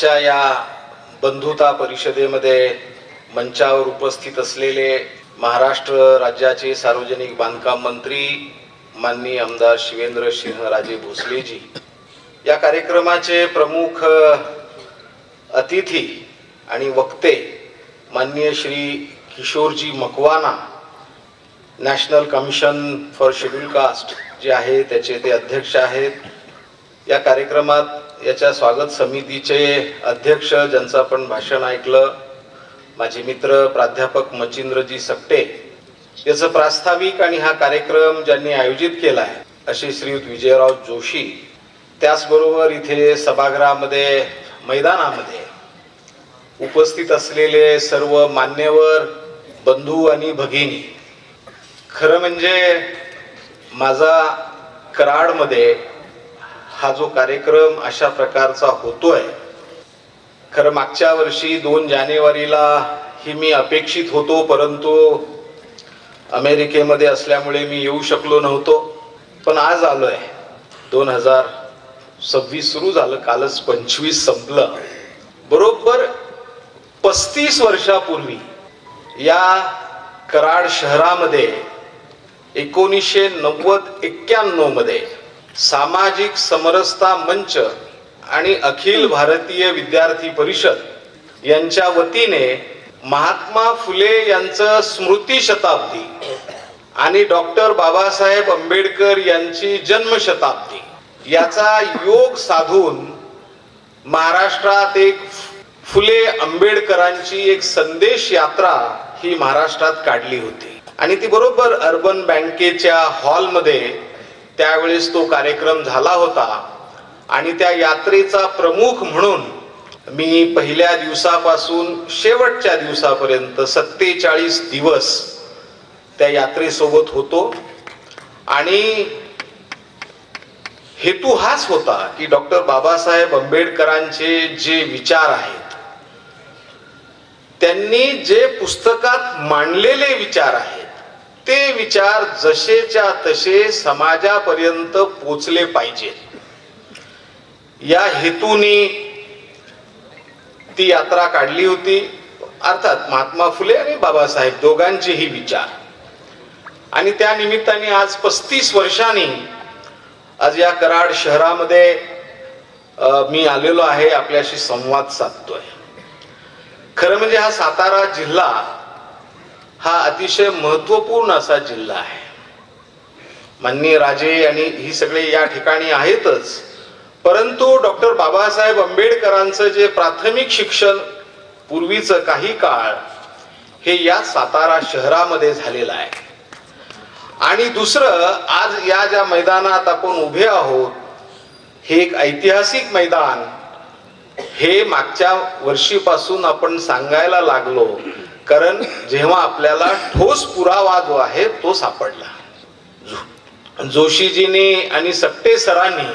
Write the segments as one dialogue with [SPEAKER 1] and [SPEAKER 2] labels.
[SPEAKER 1] आजच्या या बंधुता परिषदेमध्ये मंचावर उपस्थित असलेले महाराष्ट्र राज्याचे सार्वजनिक बांधकाम मंत्री माननीय आमदार शिवेंद्र सिंहराजे भोसलेजी या कार्यक्रमाचे प्रमुख अतिथी आणि वक्ते माननीय Shri Kishorji Makwana national commission for schedule caste जे आहे त्याचे ते अध्यक्ष आहेत. या कार्यक्रमात याच्या स्वागत समितीचे अध्यक्ष ज्यांचं आपण भाषण ऐकलं माझे मित्र प्राध्यापक मचिंद्रजी सकटे याचं प्रास्ताविक आणि हा कार्यक्रम ज्यांनी आयोजित केला आहे असे श्रीयुत विजयराव जोशी त्याचबरोबर इथे सभागृहामध्ये मैदानामध्ये उपस्थित असलेले सर्व मान्यवर बंधू आणि भगिनी. खरं म्हणजे माझा कराडमध्ये हा जो कार्यक्रम अशा प्रकारचा होतोय खरं मागच्या वर्षी दोन जानेवारीला ही मी अपेक्षित होतो परंतु अमेरिकेमध्ये असल्यामुळे मी येऊ शकलो नव्हतो. पण आज आलोय. दोन हजार सव्वीस सुरू झालं कालच पंचवीस संपलं. बरोबर पस्तीस वर्षापूर्वी या कराड शहरामध्ये एकोणीसशे नव्वद एक्क्याण्णवमध्ये सामाजिक समरसता मंच आणि अखिल भारतीय विद्यार्थी परिषद यांच्या वतीने महात्मा फुले यांचं स्मृती शताब्दी आणि डॉक्टर बाबासाहेब आंबेडकर यांची जन्मशताब्दी याचा योग साधून महाराष्ट्रात एक फुले आंबेडकरांची एक संदेश यात्रा ही महाराष्ट्रात काढली होती. आणि ती बरोबर अर्बन बँकेच्या हॉलमध्ये त्यावेळेस तो कार्यक्रम झाला होता. आणि त्या यात्रेचा प्रमुख म्हणून मी पहिल्या दिवसापासून शेवटच्या दिवसापर्यंत सत्तेचाळीस दिवस त्या यात्रेसोबत होतो. आणि हेतू हाच होता की डॉक्टर बाबासाहेब आंबेडकरांचे जे विचार आहेत त्यांनी जे पुस्तकात मांडलेले विचार आहेत ते विचार जसेच्या तसे समाजापर्यंत पोचले पाहिजे. या हेतूने ती यात्रा काढली होती. अर्थात महात्मा फुले आणि बाबासाहेब दोघांचेही विचार. आणि त्या निमित्ताने आज पस्तीस वर्षांनी आज या कराड शहरामध्ये मी आलेलो आहे. आपल्याशी संवाद साधतोय. खरं म्हणजे हा सातारा जिल्हा हा अतिशय महत्त्वपूर्ण असा जिल्हा आहे. माननीय राजे आणि ही सगळे या ठिकाणी आहेतच. परंतु डॉक्टर बाबासाहेब आंबेडकरांचं जे प्राथमिक शिक्षण पूर्वीचं काही काळ हे या सातारा शहरामध्ये झालेलं आहे. आणि दुसरं आज या ज्या मैदानात आपण उभे आहोत हे एक ऐतिहासिक मैदान. हे मागच्या वर्षीपासून आपण सांगायला लागलो कारण जेव्हा आपल्याला ठोस पुरावा जो आहे तो सापडला. जोशीजीनी आणि सट्टे सरांनी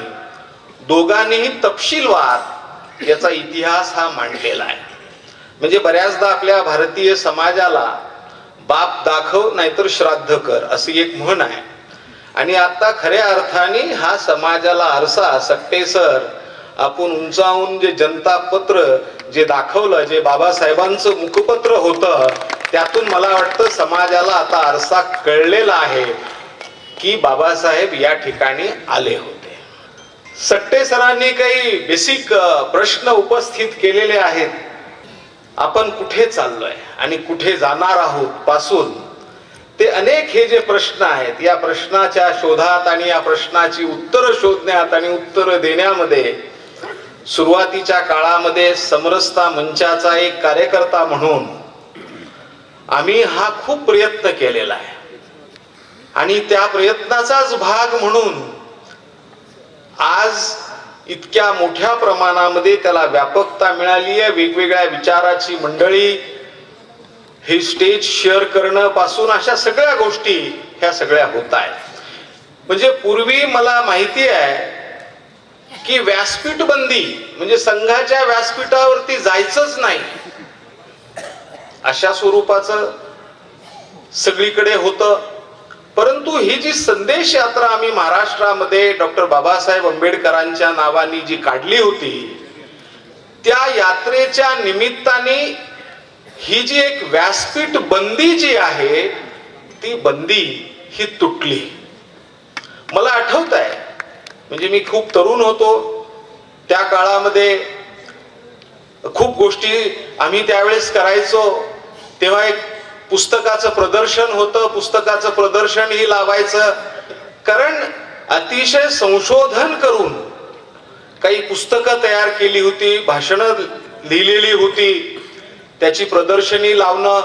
[SPEAKER 1] दोघांनीही तपशीलवार याचा इतिहास हा मांडलेला आहे. म्हणजे बऱ्याचदा आपल्या भारतीय समाजाला बाप दाखव नाहीतर श्राद्ध कर अशी एक म्हण आहे. आणि आता खऱ्या अर्थाने हा समाजाला आरसा सट्टे सर आपण उंचावून जे जनता पत्र जे दाखवलं जे बाबासाहेबांचं मुखपत्र होतं त्यातून मला वाटतं समाजाला आता आरसा कळलेला आहे की बाबासाहेब या ठिकाणी आले होते. सट्टे सरांनी काही बेसिक प्रश्न उपस्थित केलेले आहेत. आपण कुठे चाललोय आणि कुठे जाणार आहोत पासून? ते अनेक हे जे प्रश्न आहेत या प्रश्नाच्या शोधात आणि या प्रश्नाची उत्तरं शोधण्यात आणि उत्तरं देण्यामध्ये सुरुवातीच्या काळामध्ये समरसता मंचाचा एक कार्यकर्ता म्हणून आम्ही हा खूप प्रयत्न केलेला आहे. आणि त्या प्रयत्नाचाच भाग म्हणून आज इतक्या मोठ्या प्रमाणामध्ये त्याला व्यापकता मिळाली आहे. वेगवेगळ्या विचाराची मंडळी हे स्टेज शेअर करणं पासून अशा सगळ्या गोष्टी ह्या सगळ्या होत आहेत. म्हणजे पूर्वी मला माहिती आहे की व्यासपीठ बंदी म्हणजे संघाच्या व्यासपीठावरती जायचंच नाही. अशा स्वरूपाचं सगळीकडे होतं. परंतु ही जी संदेश यात्रा आम्ही महाराष्ट्रामध्ये डॉक्टर बाबासाहेब आंबेडकरांच्या नावाने जी काढली होती त्या यात्रेच्या निमित्ताने ही जी एक व्यासपीठ बंदी जी आहे ती बंदी ही तुटली. मला आठवत आहे म्हणजे मी खूप तरुण होतो. त्या काळामध्ये खूप गोष्टी आम्ही त्यावेळेस करायचो. तेव्हा एक पुस्तकाचं प्रदर्शन होतं. पुस्तकाचं प्रदर्शन ही लावायचं. कारण अतिशय संशोधन करून काही पुस्तकं तयार केली होती भाषणं लिहिलेली होती. त्याची प्रदर्शनी लावणं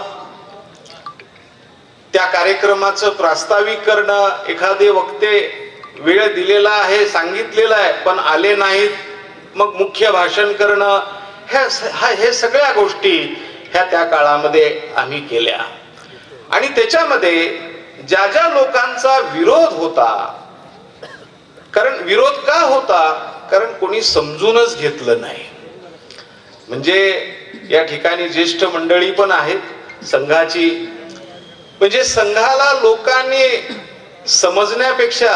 [SPEAKER 1] त्या कार्यक्रमाचं प्रास्ताविक करणं एखादे वक्ते वेळ दिलेला आहे सांगितलेला आहे पण आले नाहीत. मग मुख्य भाषण करणं ह्या हे सगळ्या गोष्टी ह्या त्या काळामध्ये आम्ही केल्या. आणि त्याच्यामध्ये ज्या ज्या लोकांचा विरोध होता कारण विरोध का होता? कारण कोणी समजूनच घेतलं नाही. म्हणजे या ठिकाणी ज्येष्ठ मंडळी पण आहेत संघाची. म्हणजे संघाला लोकांनी समजण्यापेक्षा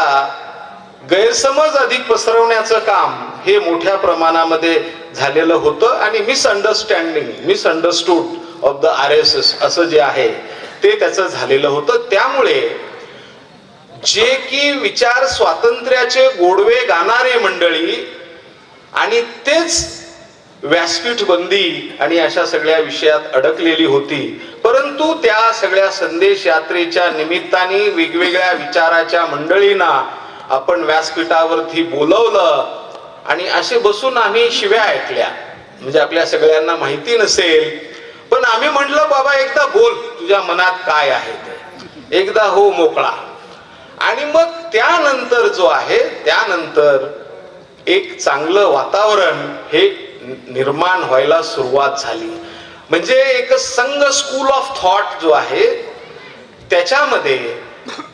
[SPEAKER 1] गैरसमज अधिक पसरवण्याचं काम हे मोठ्या प्रमाणामध्ये झालेलं होतं आणि misunderstanding misunderstood of the R S S असं जे आहे ते त्याचं झालेलं होतं. त्यामुळे जे की विचार स्वातंत्र्याचे गोडवे गाणारे मंडळी आणि तेच व्यासपीठ बंदी आणि अशा सगळ्या विषयात अडकलेली होती. परंतु त्या सगळ्या संदेश यात्रेच्या निमित्ताने वेगवेगळ्या विचाराच्या मंडळींना आपण व्यासपीठावरती बोलवलं आणि असे बसून आम्ही शिव्या ऐकल्या. म्हणजे आपल्या सगळ्यांना माहिती नसेल पण आम्ही म्हटलं बाबा एकदा बोल तुझ्या मनात काय आहे ते. एकदा हो मोकळा. आणि मग त्यानंतर जो आहे त्यानंतर एक चांगलं वातावरण हे निर्माण व्हायला सुरुवात झाली. म्हणजे एक संघ स्कूल ऑफ थॉट जो आहे त्याच्यामध्ये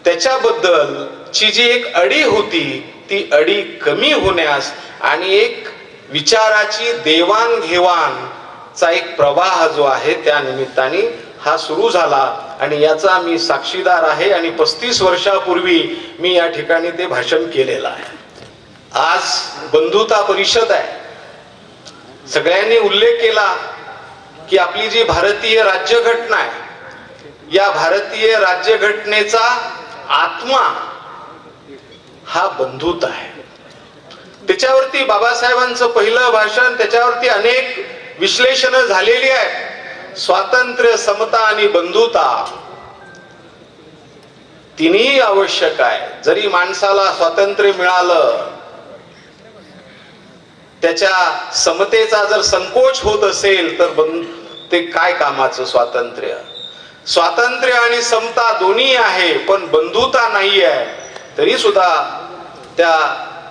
[SPEAKER 1] त्याच्याबद्दल ची जी एक अडी होती ती अडी कमी होण्यास आणि एक विचाराची देवाणघेवाण चा एक प्रवाह जो आहे त्या निमित्ताने हा सुरू झाला. आणि याचा मी साक्षीदार आहे आणि पस्तीस वर्षापूर्वी मी या ठिकाणी ते भाषण केलेलं आहे. आज बंधुता परिषद आहे. सगळ्यांनी उल्लेख केला की आपली जी भारतीय राज्यघटना आहे या भारतीय राज्यघटनेचा आत्मा हा बंधुता आहे. त्याच्यावरती बाबासाहेबांचं पहिलं भाषण त्याच्यावरती अनेक विश्लेषण झालेली आहेत. स्वातंत्र्य समता आणि बंधुता. तिन्ही आवश्यक आहे. जरी माणसाला स्वातंत्र्य मिळालं त्याच्या समतेचा जर संकोच होत असेल तर ते काय कामाचं स्वातंत्र्य? स्वातंत्र्य आणि समता दोन्ही आहे पण बंधुता नाही आहे तरी सुद्धा त्या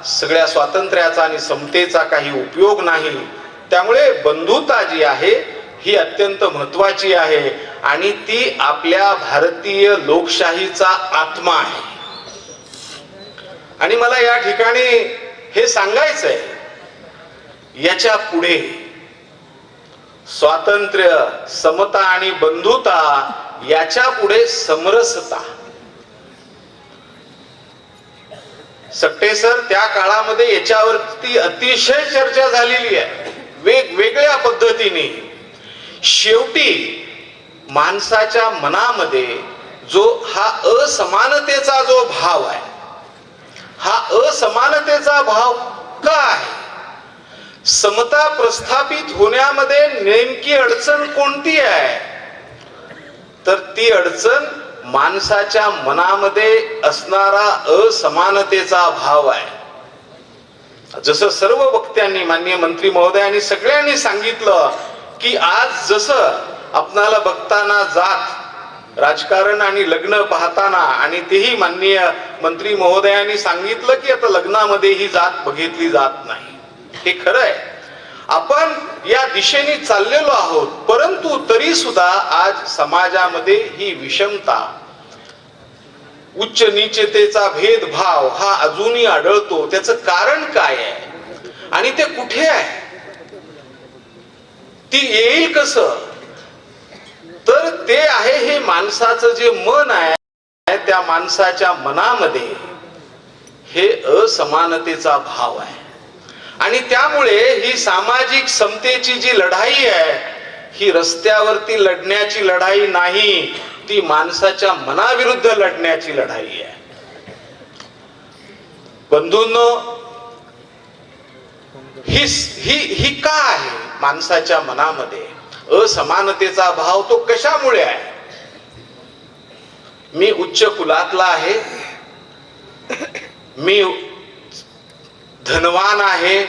[SPEAKER 1] सगळ्या स्वातंत्र्याचा आणि समतेचा काही उपयोग नाही. त्यामुळे बंधुता जी आहे ही अत्यंत महत्वाची आहे आणि ती आपल्या भारतीय लोकशाहीचा आत्मा आहे. आणि मला या ठिकाणी हे सांगायचं आहे याच्यापुढे स्वातंत्र्य समता आणि बंधुता याच्यापुढे समरसता. सट्टेसर त्या काळामध्ये याच्यावरती अतिशय चर्चा झालेली आहे. वेगवेगळ्या पद्धतीने. शेवटी माणसाच्या मनामध्ये जो हा असमानतेचा जो भाव आहे हा असमानतेचा भाव का आहे? समता प्रस्थापित होण्यामध्ये नेमकी अडचण कोणती आहे? तर ती अडचण माणसाच्या मनामध्ये असणारा असमानतेचा भाव आहे. जसं सर्व वक्त्यांनी माननीय मंत्री महोदयांनी सगळ्यांनी सांगितलं की आज जसं आपणाला बघताना जात राजकारण आणि लग्न पाहताना आणि तेही माननीय मंत्री महोदयांनी सांगितलं की आता लग्नामध्ये ही जात बघितली जात नाही. हे खरं आहे. आपण या दिशेने चाललेलो आहोत परंतु तरी सुद्धा आज समाजामध्ये ही विषमता उच्च निचतेचा भेदभाव हा अजूनही आढळतो. त्याचं कारण काय आहे? आणि ते कुठे आहे? ती येईल कस? तर ते आहे हे माणसाचं जे मन आहे त्या माणसाच्या मनामध्ये हे असमानतेचा भाव आहे. आणि त्यामुळे ही सामाजिक समतेची जी लढाई आहे ही रस्त्यावरती लढण्याची लढाई नाही ती माणसाच्या मनाविरुद्ध लढण्याची लढाई आहे. बंधूंनो ही ही ही का आहे माणसाच्या मनामध्ये? असमानतेचा भाव तो कशामुळे आहे? मी उच्च कुलातला आहे. मी धनवान आहे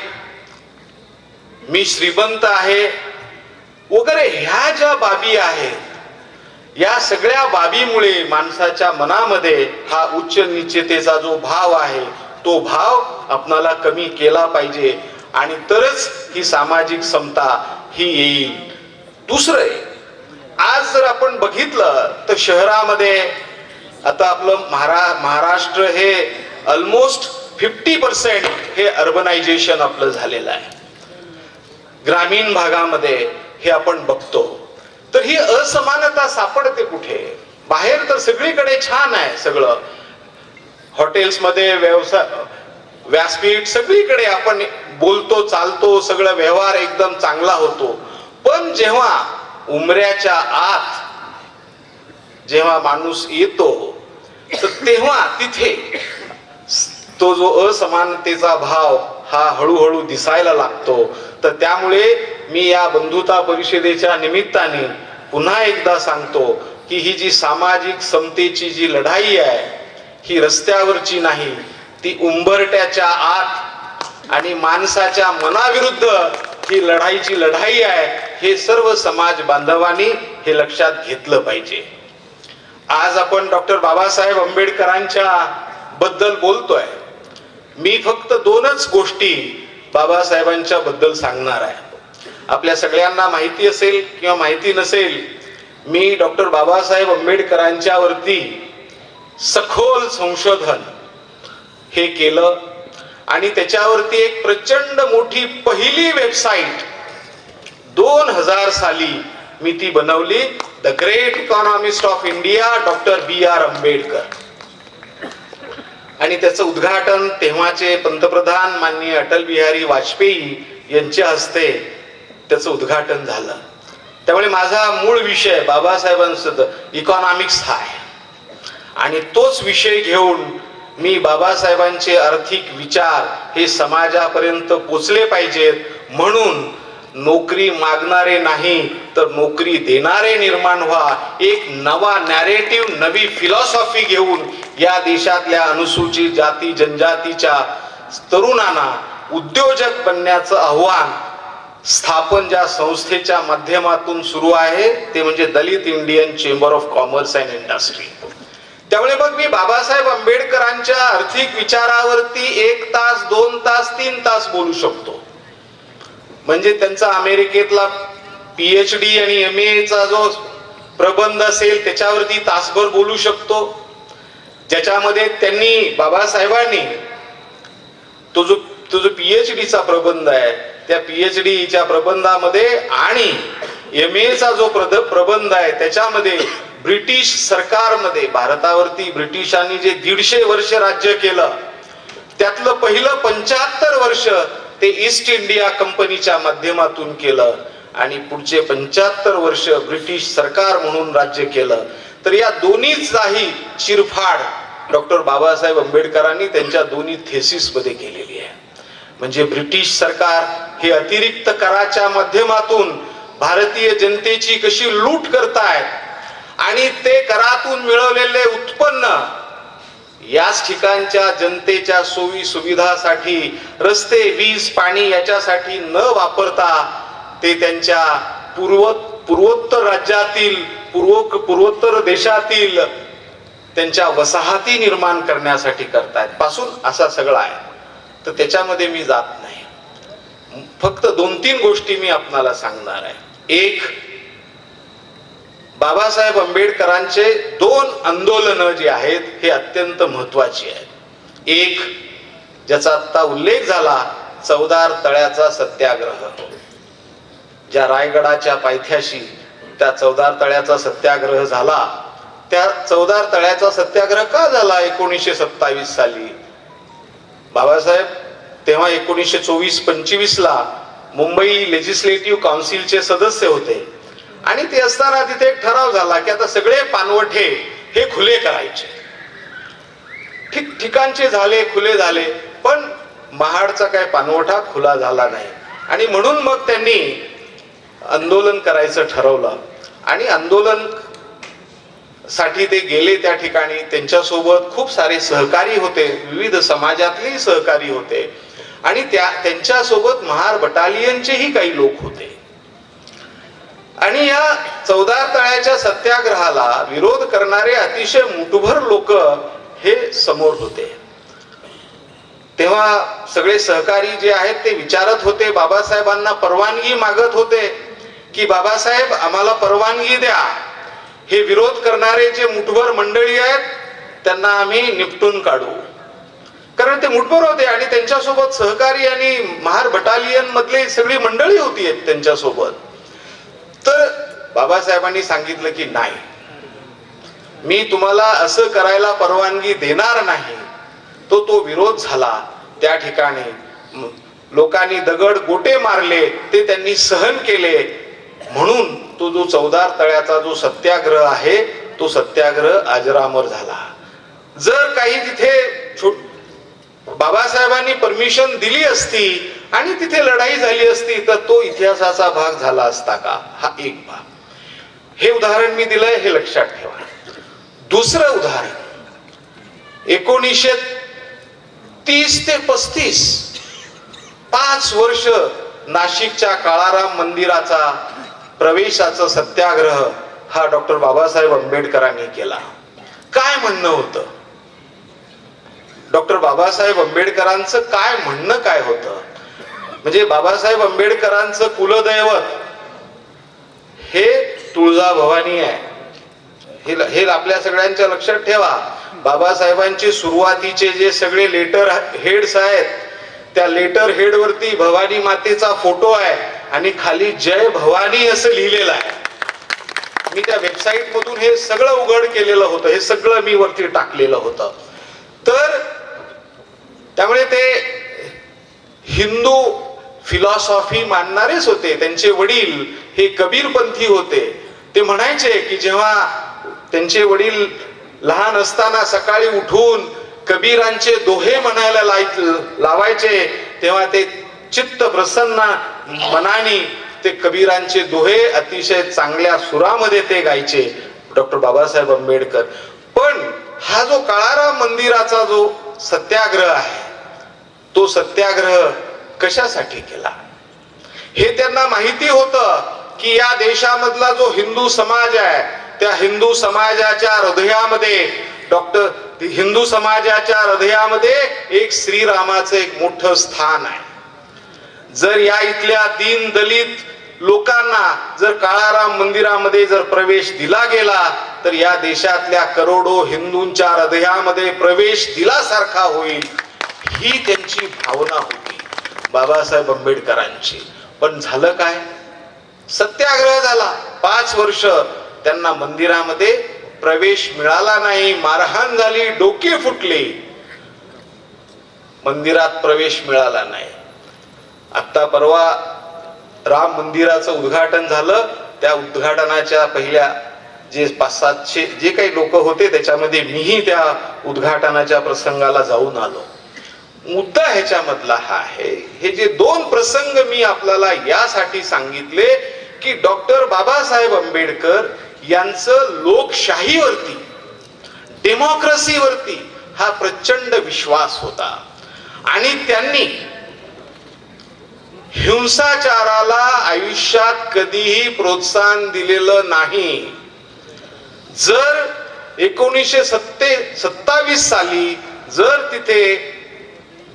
[SPEAKER 1] मी श्रीमंत आहे वगैरे ह्या ज्या बाबी आहेत या सगळ्या बाबीमुळे माणसाच्या मनामध्ये हा उच्च निश्चितेचा जो भाव आहे तो भाव आपणाला कमी केला पाहिजे आणि तरच ही सामाजिक समता ही येईल. दुसरं आहे, आज जर आपण बघितलं तर शहरामध्ये आता आपलं महारा महाराष्ट्र हे ऑलमोस्ट फिफ्टी पर्सेंट हे अर्बनायझेशन आपलं झालेलं आहे. ग्रामीण भागामध्ये हे आपण बघतो. तर ही असमानता सापडते कुठे? बाहेर तर सगळीकडे छान आहे सगळं. हॉटेल्समध्ये व्यवसाय व्यासपीठ सगळीकडे आपण बोलतो चालतो सगळं व्यवहार एकदम चांगला होतो. पण जेव्हा उमऱ्याच्या आत जेव्हा माणूस येतो तर तेव्हा तिथे तो जो असमानतेचा भाव हा हळूहळू दिसायला लागतो. तर त्यामुळे मी या बंधुता परिषदेच्या निमित्ताने पुन्हा एकदा सांगतो की ही जी सामाजिक समतेची जी लढाई आहे ही रस्त्यावरची नाही ती उंबरट्याच्या आत आणि माणसाच्या मनाविरुद्ध ही लढाईची लढाई आहे हे सर्व समाज बांधवांनी हे लक्षात घेतलं पाहिजे. आज आपण डॉक्टर बाबासाहेब आंबेडकरांच्या बद्दल बोलतोय. मी फक्त दोनच गोष्टी बाबासाहेबांच्या बद्दल सांगणार आहे. आपल्या सगळ्यांना माहिती असेल किंवा माहिती नसेल मी डॉक्टर बाबासाहेब आंबेडकरांच्या वरती सखोल संशोधन हे केलं आणि त्याच्यावरती एक प्रचंड मोठी पहिली वेबसाईट दोन हजार साली मी ती बनवली the great economist of India doctor B R Ambedkar आणि त्याचं उद्घाटन तेव्हाचे पंतप्रधान माननीय अटल बिहारी वाजपेयी यांच्या हस्ते त्याचं उद्घाटन झालं. त्यामुळे माझा मूळ विषय बाबासाहेबांचं इकॉनॉमिक्स हा आहे. आणि तोच विषय घेऊन मी बाबासाहेबांचे आर्थिक विचार हे समाजापर्यंत पोचले पाहिजेत म्हणून नोकरी मागणारे नाही तर नोकरी देणारे निर्माण व्हा. एक नवा नॅरेटिव्ह नवी फिलॉसॉफी घेऊन या देशातल्या अनुसूचित जाती जनजातीच्या तरुणांना उद्योजक बनण्याचं आव्हान स्थापन ज्या संस्थेच्या माध्यमातून सुरू आहे ते म्हणजे Dalit Indian chamber of commerce and industry. त्यामुळे मग मी बाबासाहेब आंबेडकरांच्या आर्थिक विचारावरती एक तास दोन तास तीन तास बोलू शकतो. म्हणजे त्यांचा अमेरिकेतला पीएच डी आणि एम चा जो प्रबंध असेल त्याच्यावरती तासभर बोलू शकतो. ज्याच्यामध्ये त्यांनी बाबासाहेबांनी तो जो तो जो पीएच डीचा प्रबंध आहे त्या पीएच डीच्या प्रबंधामध्ये आणि एम चा जो प्रद प्रबंध आहे त्याच्यामध्ये ब्रिटिश सरकारमध्ये भारतावरती ब्रिटिशांनी जे दीडशे वर्ष राज्य केलं त्यातलं पहिलं पंच्याहत्तर वर्ष ते ईस्ट इंडिया कंपनीच्या माध्यमातून केलं आणि पुढचे पंच्याहत्तर वर्ष ब्रिटिश सरकार म्हणून राज्य केलं. तर या दोन्हीचाही चिरफाड डॉक्टर बाबासाहेब आंबेडकरांनी त्यांच्या दोन्ही थेसिसमध्ये केलेली आहे. म्हणजे ब्रिटिश सरकार हे अतिरिक्त कराच्या माध्यमातून भारतीय जनतेची कशी लूट करतायत आणि ते करातून मिळवलेले उत्पन्न याच ठिकाणच्या जनतेच्या सोयी सुविधासाठी रस्ते वीज पाणी याच्यासाठी न वापरता ते त्यांच्या पूर्व पूर्वोत्तर राज्यातील पूर्व पूर्वोत्तर देशातील त्यांच्या वसाहती निर्माण करण्यासाठी करतायत. पासून असा सगळा आहे. तर त्याच्यामध्ये मी जात नाही. फक्त दोन तीन गोष्टी मी आपणाला सांगणार आहे. एक बाबासाहेब आंबेडकरांचे दोन आंदोलनं जी आहेत हे अत्यंत महत्वाची आहेत. एक ज्याचा आता उल्लेख झाला चौदार तळ्याचा सत्याग्रह. ज्या रायगडाच्या पायथ्याशी त्या चौदार तळ्याचा सत्याग्रह झाला त्या चौदार तळ्याचा सत्याग्रह का झाला एकोणीसशे सत्तावीस साली? बाबासाहेब तेव्हा एकोणीसशे चोवीस पंचवीसला मुंबई लेजिस्लेटिव्ह काउन्सिलचे सदस्य होते. आणि ते असताना तिथे एक ठराव झाला की आता सगळे पानवठे हे खुले करायचे. ठीक ठिकाणचे झाले खुले झाले पण महाडचा काय पानवठा खुला झाला नाही. आणि म्हणून मग त्यांनी आंदोलन करायचं ठरवलं. आणि आंदोलनसाठी ते गेले त्या ठिकाणी. त्यांच्यासोबत खूप सारे सहकारी होते विविध समाजातलेही सहकारी होते. आणि त्या त्यांच्यासोबत महार बटालियनचेही काही लोक होते. आणि या चौदार तळ्याच्या सत्याग्रहाला विरोध करणारे अतिशय मुठभर लोक हे समोर होते. तेव्हा सगळे सहकारी जे आहेत ते विचारत होते बाबासाहेबांना परवानगी मागत होते की बाबासाहेब आम्हाला परवानगी द्या. हे विरोध करणारे जे मुठभर मंडळी आहेत त्यांना आम्ही निपटून काढू. कारण ते मुठभर होते आणि त्यांच्यासोबत सहकारी आणि महार बटालियन मधली सगळी मंडळी होती आहेत त्यांच्यासोबत. तर बाबासाहेबांनी सांगितलं की नाही. मी तुम्हाला असं करायला परवानगी देणार नाही. तो तो विरोध झाला. त्या ठिकाणी लोकांनी दगड गोटे मारले ते त्यांनी सहन केले. म्हणून तो जो चौदार तळ्याचा जो सत्याग्रह आहे तो सत्याग्रह अजरामर झाला. जर काही तिथे बाबासाहेबांनी परमिशन दिली असती आणि तिथे लढाई झाली असती तर तो इतिहासाचा भाग झाला असता का? हा एक भाग. हे उदाहरण मी दिलंय हे लक्षात ठेवा. दुसरं उदाहरण. एकोणीसशे तीस ते पस्तीस पाच वर्ष नाशिकच्या काळाराम मंदिराचा प्रवेशाचा सत्याग्रह हा डॉक्टर बाबासाहेब आंबेडकरांनी केला. काय म्हणणं होतं? डॉक्टर बाबासाहेब आंबेडकरांचं काय म्हणणं काय होतं? म्हणजे बाबासाहेब आंबेडकरांचं कुलदैवत हे तुळजाभवानी आहे. हे हे आपल्या सगळ्यांच्या लक्षात ठेवा. बाबासाहेबांचे सुरुवातीचे जे सगळे लेटर हेड्स आहेत त्या लेटर हेड वरती भवानी मातेचा फोटो आहे आणि खाली जय भवानी असं लिहिलेलं आहे. मी त्या वेबसाईट मधून हे सगळं उघड केलेलं होतं हे सगळं मी वरती टाकलेलं होतं. तर त्यामुळे ते हिंदू फिलॉसॉफी मानणारेच होते. त्यांचे वडील हे कबीरपंथी होते. ते म्हणायचे की जेव्हा त्यांचे वडील लहान असताना सकाळी उठून कबीरांचे दोहे म्हणायला लाय- लावायचे तेव्हा ते चित्त प्रसन्न मनाने ते कबीरांचे दोहे अतिशय चांगल्या सुरामध्ये ते गायचे. डॉक्टर बाबासाहेब आंबेडकर. पण हा जो काळाराम मंदिराचा जो सत्याग्रह आहे तो सत्याग्रह कशासाठी केला? हे त्यांना माहिती होतं की या देशामधला जो हिंदू समाज आहे त्या हिंदू समाजाच्या हृदयामध्ये डॉक्टर हिंदू समाजाच्या हृदयामध्ये एक श्रीरामाचं एक मोठं स्थान आहे. जर या इथल्या दीन दलित लोकांना जर काळाराम मंदिरामध्ये जर प्रवेश दिला गेला तर या देशातल्या करोडो हिंदूंच्या हृदयामध्ये प्रवेश दिल्यासारखा होईल ही त्यांची भावना होती. बाबासाहेब आंबेडकरांची. पण झालं काय? सत्याग्रह झाला. पाच वर्ष त्यांना मंदिरामध्ये प्रवेश मिळाला नाही. मारहाण झाली डोके फुटले. मंदिरात प्रवेश मिळाला नाही. आता परवा राम मंदिराचं उद्घाटन झालं. त्या उद्घाटनाच्या पहिल्या जे पाच सातशे जे काही लोक होते त्याच्यामध्ये मीही त्या उद्घाटनाच्या प्रसंगाला जाऊन आलो. मुद्दा ह्याच्यामधला हा आहे. हे जे दोन प्रसंग मी आपल्याला यासाठी सांगितले की डॉक्टर बाबासाहेब आंबेडकर यांचं लोकशाहीवरती डेमोक्रेसीवरती हा प्रचंड विश्वास होता. आणि त्यांनी हिंसाचाराला आयुष्यात कधीही प्रोत्साहन दिलेलं नाही. जर एकोणीसशे सत्ते सत्तावीस साली जर तिथे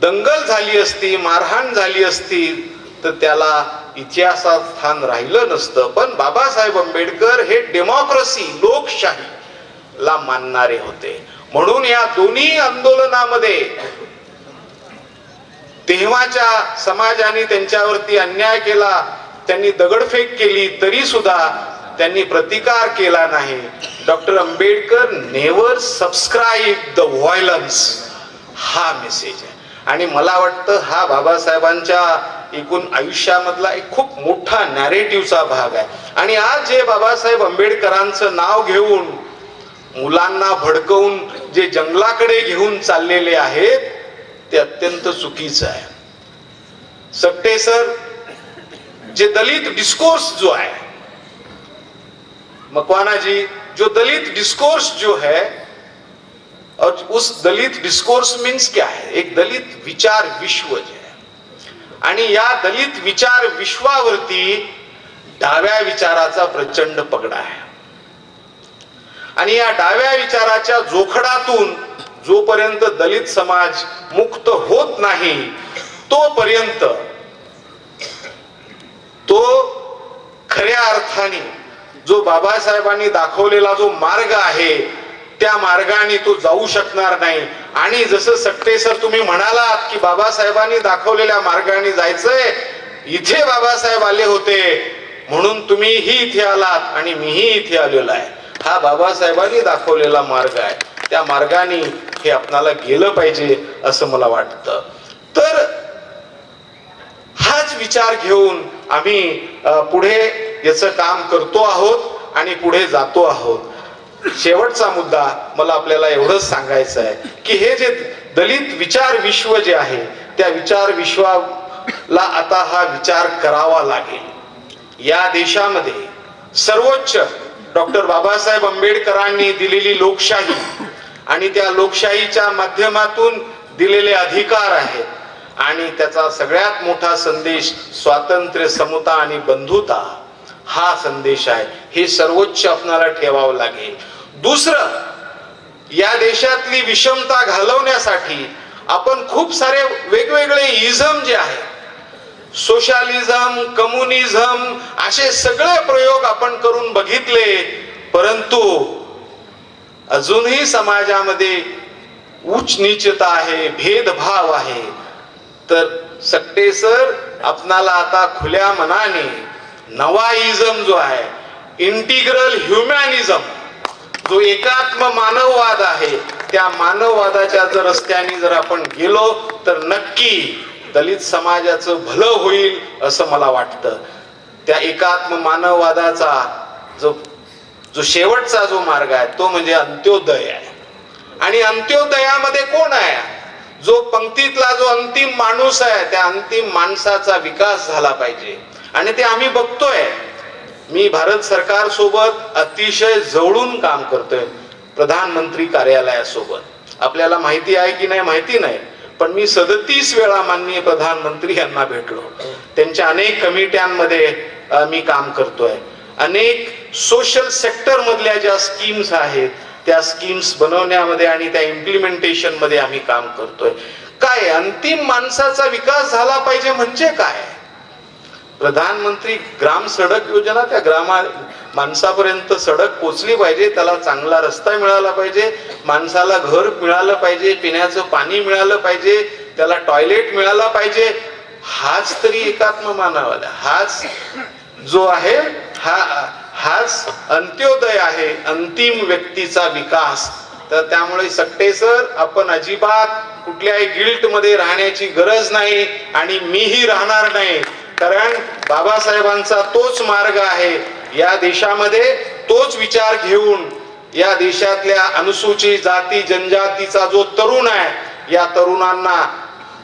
[SPEAKER 1] दंगल झाली असती मारहाण झाली असती तर त्याला इतिहासात स्थान राहिलं नसतं. पण बाबासाहेब आंबेडकर हे डेमोक्रेसी लोकशाही ला मानणारे होते. म्हणून या दोन्ही आंदोलनामध्ये तेव्हाच्या समाजाने त्यांच्यावरती अन्याय केला त्यांनी दगडफेक केली तरी सुद्धा त्यांनी प्रतिकार केला नाही. Doctor Ambedkar never subscribe the violence हा मेसेज आहे. आणि मला वाटतं हा बाबासाहेबांच्या एकूण आयुष्यामधला एक खूप मोठा नॅरेटिव्हचा भाग आहे. आणि आज जे बाबासाहेब आंबेडकरांचं नाव घेऊन मुलांना भडकवून जे जंगलाकडे घेऊन चाललेले आहेत ते अत्यंत चुकीचं आहे. सट्टे सर जे दलित डिस्कोर्स जो है मकवाना जी जो दलित डिस्कोर्स जो है और उस दलित डिस्कोर्स मीन्स क्या है? एक दलित विचार विश्व जे आहे आणि या दलित विचार विश्वावरती डाव्या विचाराचा प्रचंड पगडा आहे. आणि या डाव्या विचाराच्या जोखडातून जोपर्यंत दलित समाज मुक्त होत नाही तोपर्यंत तो खऱ्या अर्थाने जो बाबासाहेबांनी दाखवलेला जो मार्ग आहे त्या मार्गाने तो जाऊ शकणार नाही. आणि जसं सट्टे सर तुम्ही म्हणालात की बाबासाहेबांनी दाखवलेल्या मार्गाने जायचंय इथे बाबासाहेब आले होते. म्हणून तुम्हीही इथे आलात आणि मीही इथे आलेलो आहे. हा बाबासाहेबांनी दाखवलेला मार्ग आहे. त्या मार्गाने हे आपणाला गेलं पाहिजे असं मला वाटतं. तर हाच विचार घेऊन आम्ही पुढे याचं काम करतो आहोत आणि पुढे जातो आहोत. शेवटचा मुद्दा मला आपल्याला एवढंच सांगायचं आहे की हे जे दलित विचार विश्व जे आहे त्या विचार विश्वाला आता हा विचार करावा लागेल. या देशामध्ये सर्वोच्च डॉक्टर बाबासाहेब आंबेडकरांनी दिलेली लोकशाही आणि त्या लोकशाहीच्या माध्यमातून दिलेले अधिकार आहेत आणि त्याचा सगळ्यात मोठा संदेश स्वातंत्र्य समता आणि बंधुता हा संदेश आहे. हे सर्वोच्च आपणाला ठेवावं लागेल. दुसरं या देशातली विषमता घालवण्यासाठी आपण खूप सारे वेगवेगळे इझम जे आहे सोशालिझम कम्युनिझम असे सगळे प्रयोग आपण करून बघितले परंतु अजूनही समाजामध्ये उच्च नीचता आहे भेदभाव आहे. तर सक्टे सर आपणाला आता खुल्या मनाने नवा इझम जो आहे इंटिग्रल ह्युमॅनिझम जो एकात्म मानववाद आहे त्या मानववादाच्या जर रस्त्याने जर आपण गेलो तर नक्की दलित समाजाचं भलं होईल असं मला वाटतं. त्या एकात्म मानववादाचा जो जो शेवटचा जो मार्ग आहे तो म्हणजे अंत्योदय आहे. आणि अंत्योदयामध्ये कोण आहे? जो पंक्तीतला जो अंतिम माणूस आहे त्या अंतिम माणसाचा विकास झाला पाहिजे. आणि ते आम्ही बघतोय. मी भारत सरकार सोबत अतिशय जवळून काम करतोय प्रधानमंत्री कार्यालयासोबत. आपल्याला माहिती आहे की नाही माहिती नाही पण मी सदतीस वेळा माननीय प्रधानमंत्री यांना भेटलो. त्यांच्या अनेक कमिट्यांमध्ये मी काम करतोय. अनेक सोशल सेक्टर मधल्या ज्या स्कीम्स आहेत त्या स्कीम्स बनवण्यामध्ये आणि त्या इम्प्लिमेंटेशनमध्ये आम्ही काम करतोय. काय अंतिम माणसाचा विकास झाला पाहिजे म्हणजे काय? प्रधानमंत्री ग्राम सडक योजना त्या ग्रामा माणसापर्यंत सडक पोचली पाहिजे त्याला चांगला रस्ता मिळाला पाहिजे माणसाला घर मिळालं पाहिजे पिण्याचं पाणी मिळालं पाहिजे त्याला टॉयलेट मिळाला पाहिजे हाच तरी एकात्म मानवाद हाच जो आहे हा हाच अंत्योदय आहे अंतिम व्यक्तीचा विकास. तर त्यामुळे सकटे सर आपण अजिबात कुठल्याही गिल्टमध्ये राहण्याची गरज नाही आणि मीही राहणार नाही. कारण बाबासाहेबांचा तोच मार्ग आहे. या देशामध्ये तोच विचार घेऊन या देशातल्या अनुसूचित जाती जनजातीचा जो तरुण आहे या तरुणांना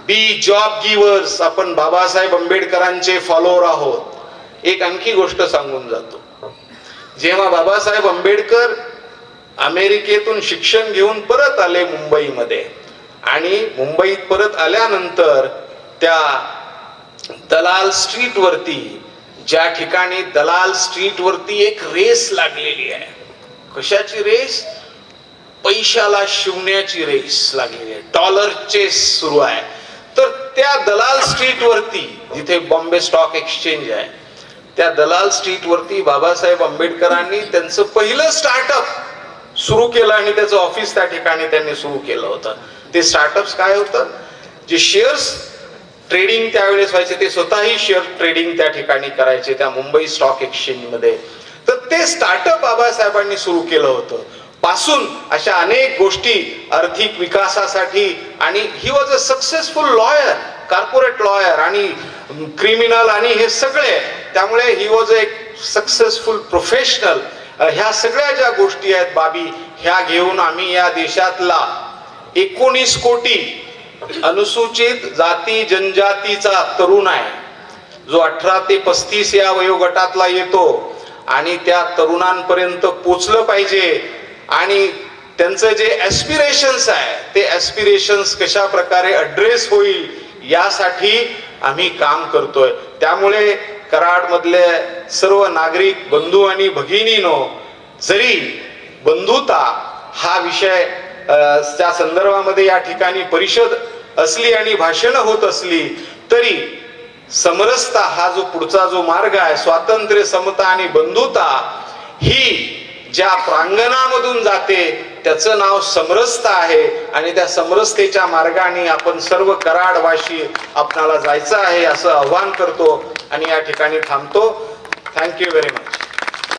[SPEAKER 1] बी जॉब गिवर्स आपण बाबासाहेब आंबेडकरांचे फॉलोअर आहोत. एक आणखी गोष्ट सांगून जातो. जेव्हा बाबासाहेब आंबेडकर अमेरिकेतून शिक्षण घेऊन परत आले मुंबईमध्ये आणि मुंबईत परत आल्यानंतर त्या दलाल स्ट्रीट वरती ज्या ठिकाणी दलाल स्ट्रीट वरती एक रेस लागलेली आहे. कशाची रेस पैशाला शिवण्याची रेस लागलेली आहे. डॉलर चेस सुरू आहे. तर त्या दलाल स्ट्रीट वरती जिथे बॉम्बे स्टॉक एक्सचेंज आहे त्या दलाल स्ट्रीट वरती बाबासाहेब आंबेडकरांनी त्यांचं पहिलं स्टार्टअप सुरू केलं आणि त्याचं ऑफिस त्या ठिकाणी त्यांनी सुरू केलं होतं. ते स्टार्टअप्स काय होतं? जे शेअर्स ट्रेडिंग त्यावेळेस व्हायचे ते स्वतःही शेअर ट्रेडिंग त्या ठिकाणी करायचे त्या मुंबई स्टॉक एक्सचेंजमध्ये तर ते स्टार्टअप बाबासाहेबांनी सुरू केलं होतं. पासून अशा अनेक गोष्टी आर्थिक विकासासाठी आणि he was a successful lawyer corporate lawyer आणि क्रिमिनल आणि हे सगळे. त्यामुळे he was a successful professional ह्या सगळ्या ज्या गोष्टी आहेत बाबी ह्या घेऊन आम्ही या देशातला एकोणीस कोटी अनुसूचित जाती जनजातीचा तरुण आहे. जो अठरा ते पस्तीस या वयोगटातला येतो आणि त्या तरुणांपर्यंत पोचलं पाहिजे आणि त्यांचं जे ॲस्पिरेशन्स आहे ते ॲस्पिरेशन्स कशा प्रकारे अड्रेस होईल यासाठी आम्ही काम करतोय. त्यामुळे कराडमधले सर्व नागरिक बंधू आणि भगिनीनो जरी बंधुता हा विषय त्या संदर्भामध्ये या ठिकाणी परिषद असली आणि भाषणं होत असली तरी समरसता हा जो पुढचा जो मार्ग आहे स्वातंत्र्य समता आणि बंधुता ही ज्या प्रांगणामधून जाते त्याचं नाव समरसता आहे. आणि त्या समरसतेच्या मार्गाने आपण सर्व कराडवाशी आपणाला जायचं आहे असं आव्हान करतो आणि या ठिकाणी थांबतो. Thank you very much